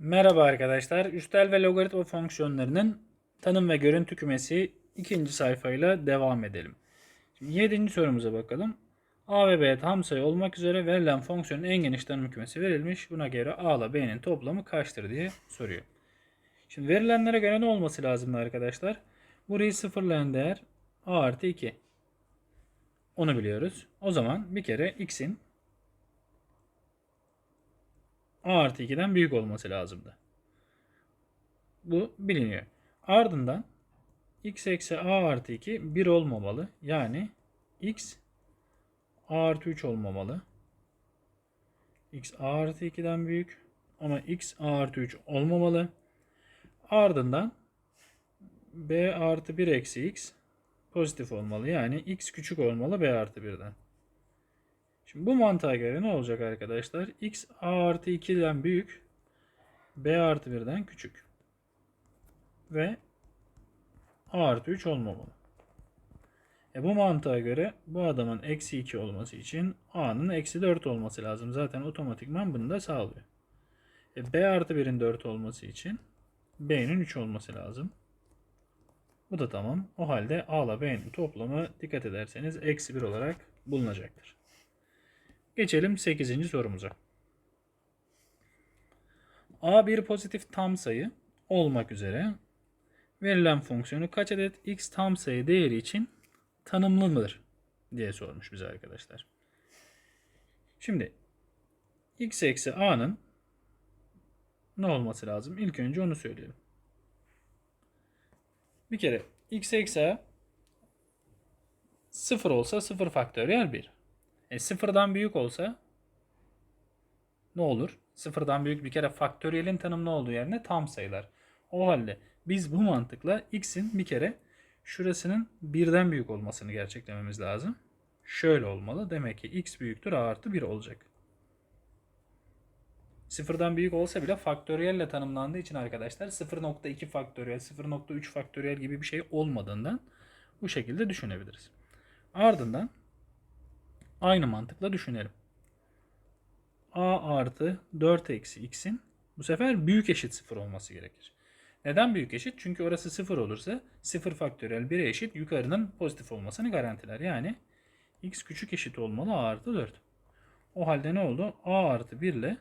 Merhaba arkadaşlar. Üstel ve logaritma fonksiyonlarının tanım ve görüntü kümesi ikinci sayfayla devam edelim. Şimdi yedinci sorumuza bakalım. A ve B tam sayı olmak üzere verilen fonksiyonun en geniş tanım kümesi verilmiş. Buna göre A ile B'nin toplamı kaçtır diye soruyor. Şimdi verilenlere göre ne olması lazım arkadaşlar? Burayı sıfırlayan değer A artı 2. Onu biliyoruz. O zaman bir kere x'in a artı 2'den büyük olması lazımdı. Bu biliniyor. Ardından x eksi a artı 2 1 olmamalı. Yani x a artı 3 olmamalı. x a artı 2'den büyük ama x a artı 3 olmamalı. Ardından b artı 1 eksi x pozitif olmalı. Yani x küçük olmalı b artı 1'den. Şimdi bu mantığa göre ne olacak arkadaşlar? x a artı 2'den büyük, b artı 1'den küçük. Ve a artı 3 olmamalı. E bu mantığa göre bu adamın eksi 2 olması için a'nın eksi 4 olması lazım. Zaten otomatikman bunu da sağlıyor. E b artı 1'in 4 olması için b'nin 3 olması lazım. Bu da tamam. O halde a ile b'nin toplamı dikkat ederseniz eksi 1 olarak bulunacaktır. Geçelim 8. sorumuza. A bir pozitif tam sayı olmak üzere verilen fonksiyonu kaç adet x tam sayı değeri için tanımlı mıdır diye sormuş bize arkadaşlar. Şimdi x eksi a'nın ne olması lazım? İlk önce onu söyleyelim. Bir kere x eksi a 0 olsa 0 faktöriyel 1. E, sıfırdan büyük olsa ne olur? Sıfırdan büyük bir kere faktöriyelin tanımlı olduğu yerine tam sayılar. O halde biz bu mantıkla x'in bir kere şurasının birden büyük olmasını gerçeklememiz lazım. Şöyle olmalı. Demek ki x büyüktür a artı 1 olacak. Sıfırdan büyük olsa bile faktöriyelle tanımlandığı için arkadaşlar 0.2 faktöriyel, 0.3 faktöriyel gibi bir şey olmadığından bu şekilde düşünebiliriz. Ardından Aynı mantıkla düşünelim. a artı 4 eksi x'in bu sefer büyük eşit 0 olması gerekir. Neden büyük eşit? Çünkü orası 0 olursa 0 faktöriyel 1'e eşit yukarının pozitif olmasını garantiler. Yani x küçük eşit olmalı a artı 4. O halde ne oldu? a artı 1 ile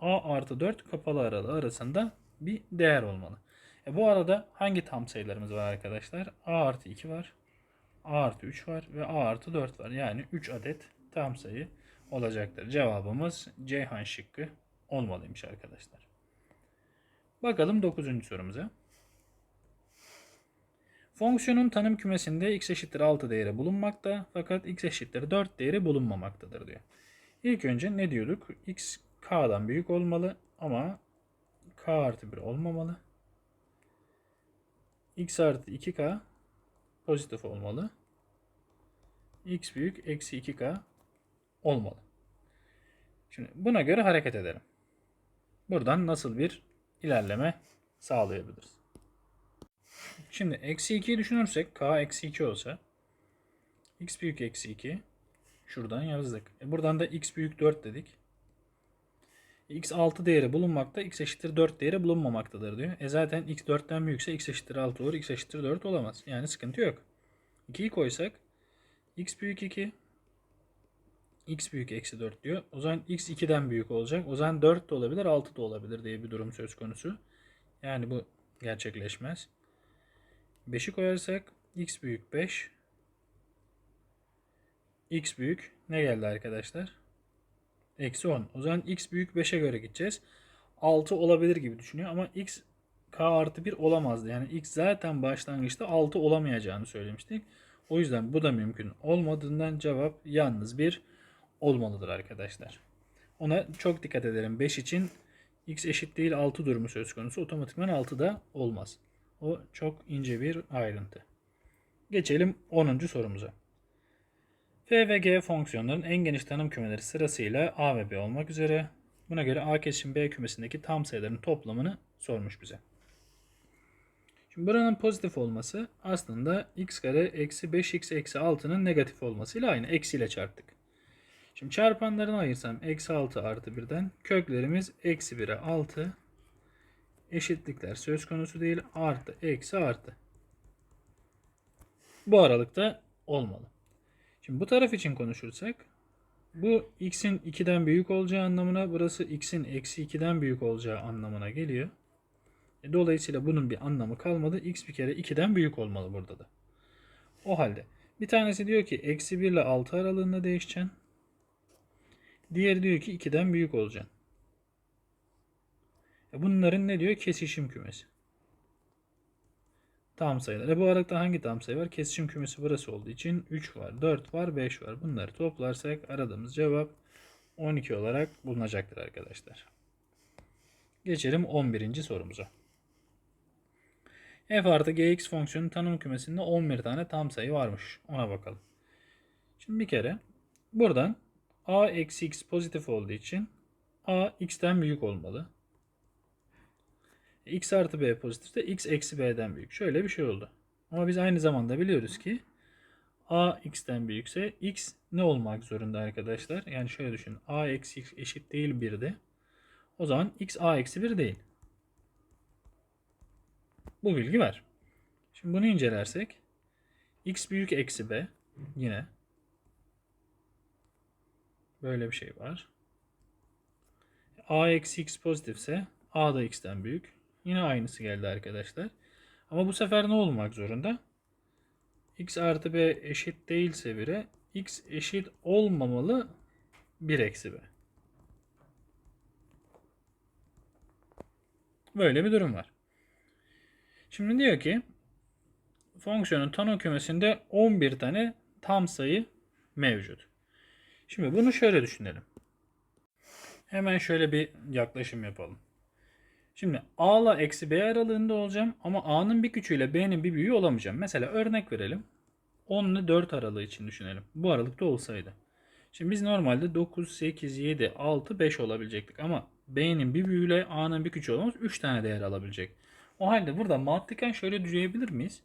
a artı 4 kapalı aralığı arasında bir değer olmalı. E bu arada hangi tam sayılarımız var arkadaşlar? a artı 2 var. A artı 3 var ve A artı 4 var. Yani 3 adet tam sayı olacaktır. Cevabımız Ceyhan şıkkı olmalıymış arkadaşlar. Bakalım 9. sorumuza. Fonksiyonun tanım kümesinde x eşittir 6 değeri bulunmakta fakat x eşittir 4 değeri bulunmamaktadır diyor. İlk önce ne diyorduk? x k'dan büyük olmalı ama k artı 1 olmamalı. x artı 2k pozitif olmalı. x büyük eksi 2k olmalı. Şimdi buna göre hareket edelim. Buradan nasıl bir ilerleme sağlayabiliriz? Şimdi eksi 2'yi düşünürsek k eksi 2 olsa x büyük eksi 2 şuradan yazdık. E buradan da x büyük 4 dedik. X 6 değeri bulunmakta, x eşittir 4 değeri bulunmamaktadır diyor. E zaten x 4'ten büyükse x eşittir 6 olur, x eşittir 4 olamaz. Yani sıkıntı yok. 2'yi koysak x büyük 2 x büyük eksi 4 diyor. O zaman x 2'den büyük olacak. O zaman 4 de olabilir 6 da olabilir diye bir durum söz konusu. Yani bu gerçekleşmez. 5'i koyarsak x büyük 5 x büyük ne geldi arkadaşlar? Eksi 10. O zaman x büyük 5'e göre gideceğiz. 6 olabilir gibi düşünüyor ama x k artı 1 olamazdı. Yani x zaten başlangıçta 6 olamayacağını söylemiştik. O yüzden bu da mümkün olmadığından cevap yalnız bir olmalıdır arkadaşlar. Ona çok dikkat edelim. 5 için x eşit değil 6 durumu söz konusu. Otomatikman 6 da olmaz. O çok ince bir ayrıntı. Geçelim 10. sorumuza. F ve G fonksiyonların en geniş tanım kümeleri sırasıyla A ve B olmak üzere. Buna göre A kesişim B kümesindeki tam sayıların toplamını sormuş bize. Şimdi buranın pozitif olması aslında x kare eksi 5x eksi 6'nın negatif olmasıyla aynı. Eksiyle çarptık. Şimdi çarpanlarını ayırsam eksi 6 artı 1'den köklerimiz eksi 1'e 6 eşitlikler söz konusu değil artı eksi artı. Bu aralıkta olmalı. Şimdi bu taraf için konuşursak bu x'in 2'den büyük olacağı anlamına burası x'in eksi 2'den büyük olacağı anlamına geliyor. E, Dolayısıyla bunun bir anlamı kalmadı. x bir kere 2'den büyük olmalı burada da. O halde bir tanesi diyor ki eksi 1 ile 6 aralığında değişeceksin. Diğeri diyor ki 2'den büyük olacaksın. E Bunların ne diyor? Kesişim kümesi. Tam sayılar. Bu aralıkta hangi tam sayı var? Kesişim kümesi burası olduğu için 3 var, 4 var, 5 var. Bunları toplarsak aradığımız cevap 12 olarak bulunacaktır arkadaşlar. Geçelim 11. sorumuza. f artı gx fonksiyonun tanım kümesinde 11 tane tam sayı varmış. Ona bakalım. Şimdi bir kere buradan a eksi x pozitif olduğu için a x'ten büyük olmalı. X artı b pozitifse x eksi b'den büyük. Şöyle bir şey oldu. Ama biz aynı zamanda biliyoruz ki a x'ten büyükse x ne olmak zorunda arkadaşlar? Yani şöyle düşünün. a eksi x eşit değil 1'de. O zaman x a eksi 1 değil. Bu bilgi var. Şimdi bunu incelersek x büyük eksi b yine böyle bir şey var. a eksi x pozitifse a da x'ten büyük. Yine aynısı geldi arkadaşlar. Ama bu sefer ne olmak zorunda? x artı b eşit değilse 1'e x eşit olmamalı 1 eksi b. Böyle bir durum var. Şimdi diyor ki fonksiyonun tanım kümesinde 11 tane tam sayı mevcut. Şimdi bunu şöyle düşünelim. Hemen şöyle bir yaklaşım yapalım. Şimdi a ile eksi b aralığında olacağım ama a'nın bir küçüğüyle b'nin bir büyüğü olamayacağım. Mesela örnek verelim. 10 ile 4 aralığı için düşünelim. Bu aralıkta olsaydı. Şimdi biz normalde 9, 8, 7, 6, 5 olabilecektik ama b'nin bir büyüğüyle a'nın bir küçüğü olamaz. 3 tane değer alabilecek. O halde burada mantıken şöyle düşünebilir miyiz?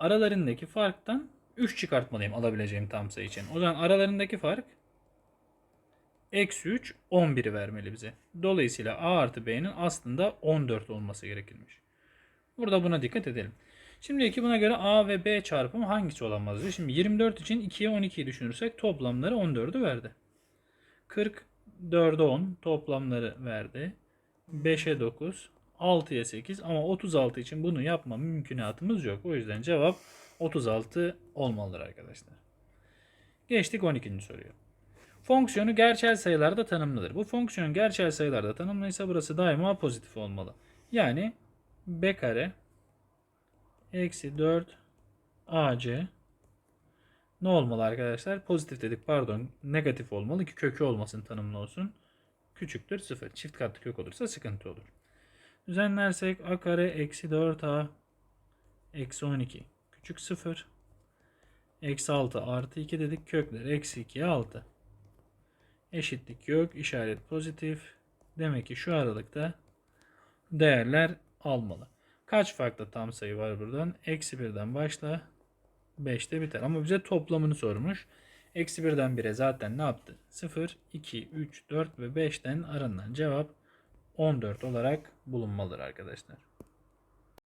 Aralarındaki farktan 3 çıkartmalıyım alabileceğim tam sayı için. O zaman aralarındaki fark eksi 3 11'i vermeli bize. Dolayısıyla a artı b'nin aslında 14 olması gerekirmiş. Burada buna dikkat edelim. Şimdiki buna göre a ve b çarpımı hangisi olamaz. Şimdi 24 için 2'ye 12'yi düşünürsek toplamları 14'ü verdi. 40 4'e 10 toplamları verdi. 5'e 9 6'ya 8 ama 36 için bunu yapma mümkünatımız yok. O yüzden cevap 36 olmalıdır arkadaşlar. Geçtik 12. soruya. Fonksiyonu gerçel sayılarda tanımlıdır. Bu fonksiyon gerçel sayılarda tanımlıysa burası daima pozitif olmalı. Yani b kare eksi 4 ac ne olmalı arkadaşlar? Pozitif dedik pardon negatif olmalı ki kökü olmasın tanımlı olsun. Küçüktür 0. Çift katlı kök olursa sıkıntı olur. Düzenlersek a kare eksi 4a eksi 12 küçük 0 eksi 6 artı 2 dedik kökler eksi 2'ye 6 eşitlik yok işaret pozitif demek ki şu aralıkta değerler almalı. Kaç farklı tam sayı var buradan? Eksi 1'den başla 5'te biter ama bize toplamını sormuş. Eksi 1'den 1'e zaten ne yaptı? 0, 2, 3, 4 ve 5'ten arından cevap 14 olarak bulunmalıdır arkadaşlar.